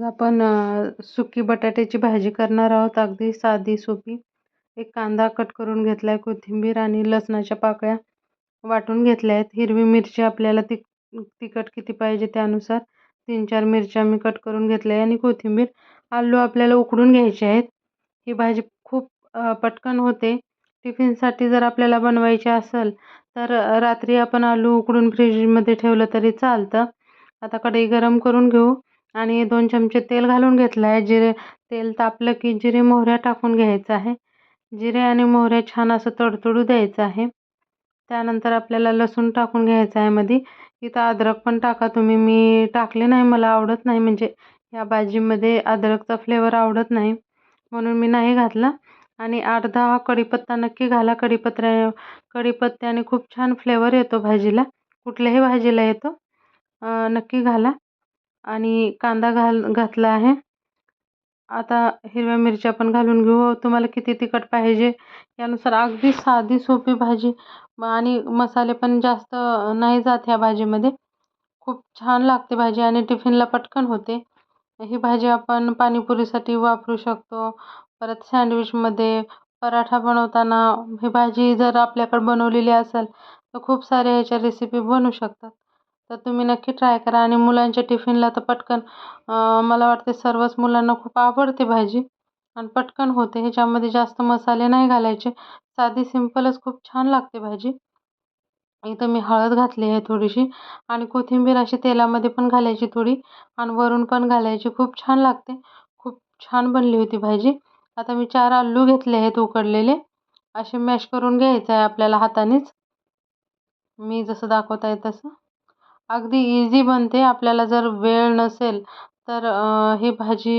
आज आपण सुकी बटाट्याची भाजी करणार आहोत. अगदी साधी सोपी एक कांदा कट करून घेतला आहे कोथिंबीर आणि लसणाच्या पाकळ्या वाटून घेतल्या आहेत. हिरवी मिरची आपल्याला तिक तिखट किती पाहिजे त्यानुसार तीन चार मिरच्या मी कट करून घेतल्या आहे आणि कोथिंबीर आलू आपल्याला उकडून घ्यायचे आहेत. ही भाजी खूप पटकन होते. टिफिनसाठी जर आपल्याला बनवायची असेल तर रात्री आपण आलू उकडून फ्रीजमध्ये ठेवलं तरी चालतं. आता कढई गरम करून घेऊ. आणि दोन चमचे तेल घालून घेतलं आहे जिरे तेल तापलं की जिरे मोहऱ्या टाकून घ्यायचं आहे. जिरे आणि मोहऱ्या छान असं तडतडू द्यायचं आहे. त्यानंतर आपल्याला लसूण टाकून घ्यायचं आहे मध्ये इथं अद्रक पण टाका तुम्ही. मी टाकले नाही मला आवडत नाही. म्हणजे या भाजीमध्ये अद्रकचा फ्लेवर आवडत नाही. म्हणून मी नाही घातला. आणि आठ दहा कढीपत्ता नक्की घाला. कढीपत्र्या कढीपत्त्याने खूप छान फ्लेवर येतो भाजीला. कुठल्याही भाजीला येतो. नक्की घाला. आणि कांदा घाल घातला आहे. आता हिरव्या मिरच्या पण घालून घेऊ. तुम्हाला किती तिखट पाहिजे यानुसार अगदी साधी सोपी भाजी आणि मसाले पण जास्त नाही जात ह्या भाजीमध्ये. खूप छान लागते भाजी आणि टिफिनला पटकन होते. ही भाजी आपण पाणीपुरीसाठी वापरू शकतो. परत सँडविचमध्ये पराठा बनवताना ही भाजी जर आपल्याकडे बनवलेली असेल तर खूप साऱ्या ह्याच्या रेसिपी बनू शकतात. तर तुम्ही नक्की ट्राय करा. आणि मुलांच्या टिफिनला तर पटकन मला वाटते सर्वच मुलांना खूप आवडते भाजी. आणि पटकन होते. ह्याच्यामध्ये जास्त मसाले नाही घालायचे. साधी सिंपलच खूप छान लागते भाजी. इथं मी हळद घातली आहे थोडीशी. आणि कोथिंबीर अशी तेलामध्ये पण घालायची थोडी. आणि वरून पण घालायची. खूप छान लागते. खूप छान बनली होती भाजी. आता मी चार आलू घेतले आहेत उकडलेले. असे मॅश करून घ्यायचं आहे आपल्याला हातानेच. मी जसं दाखवत आहे तसं. अगदी इझी बनते. आपल्याला जर वेळ नसेल तर ही भाजी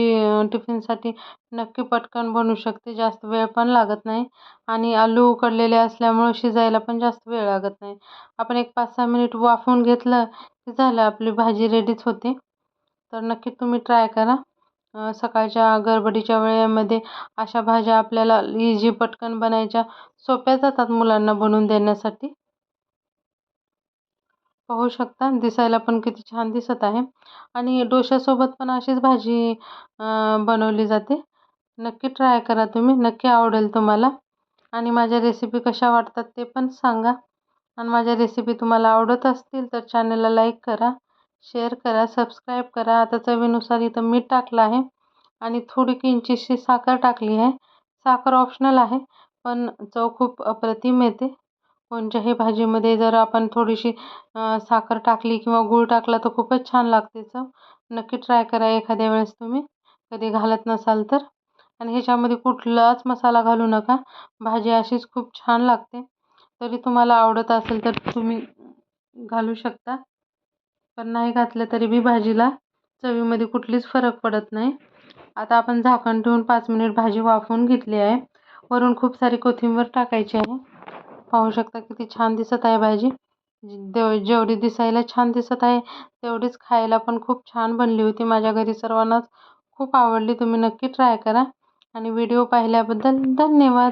टिफिनसाठी नक्की पटकन बनू शकते. जास्त वेळ पण लागत नाही. आणि आलू उकडलेले असल्यामुळं शिजायला पण जास्त वेळ लागत नाही. आपण एक पाच सहा मिनिट वाफवून घेतलं की झालं आपली भाजी रेडीच होते. तर नक्की तुम्ही ट्राय करा. सकाळच्या गडबडीच्या वेळेमध्ये अशा भाज्या आपल्याला इझी पटकन बनायच्या सोप्या जातात मुलांना बनवून देण्यासाठी. पाहू शकता. दिसायला पण किती छान दिसत आहे. आणि डोश्यासोबत पण अशीच भाजी बनवली जाते. नक्की ट्राय करा तुम्ही. नक्की आवडेल तुम्हाला. आणि माझ्या रेसिपी कशा वाटतात ते पण सांगा. आणि माझ्या रेसिपी तुम्हाला आवडत असतील तर चॅनलला लाईक करा शेअर करा सबस्क्राईब करा. आता चवीनुसार इथं मीठ टाकलं आहे. आणि थोडी किंचितशी साखर टाकली आहे. साखर ऑप्शनल आहे पण चव खूप अप्रतिम येते. कोणत्याही भाजीमध्ये जर आपण थोडीशी साखर टाकली किंवा गूळ टाकला तर खूपच छान लागते चव. नक्की ट्राय करा एखाद्या वेळेस तुम्ही. कधी घालत नसाल तर. आणि ह्याच्यामध्ये कुठलाच मसाला घालू नका. भाजी अशीच खूप छान लागते. तरी तुम्हाला आवडत असेल तर तुम्ही घालू शकता. पण नाही घातलं तरी बी भाजीला चवीमध्ये कुठलीच फरक पडत नाही. आता आपण झाकण ठेवून पाच मिनिट भाजी वाफवून घेतली आहे. वरून खूप सारी कोथिंबीर टाकायची आहे. पाहू शकता किती छान दिसत आहे भाजी. जेवढी दिसायला छान दिसत आहे तेवढीच खायला पण खूप छान बनली होती. माझ्या घरी सर्वांनाच खूप आवडली. तुम्ही नक्की ट्राय करा. आणि व्हिडिओ पाहिल्याबद्दल धन्यवाद.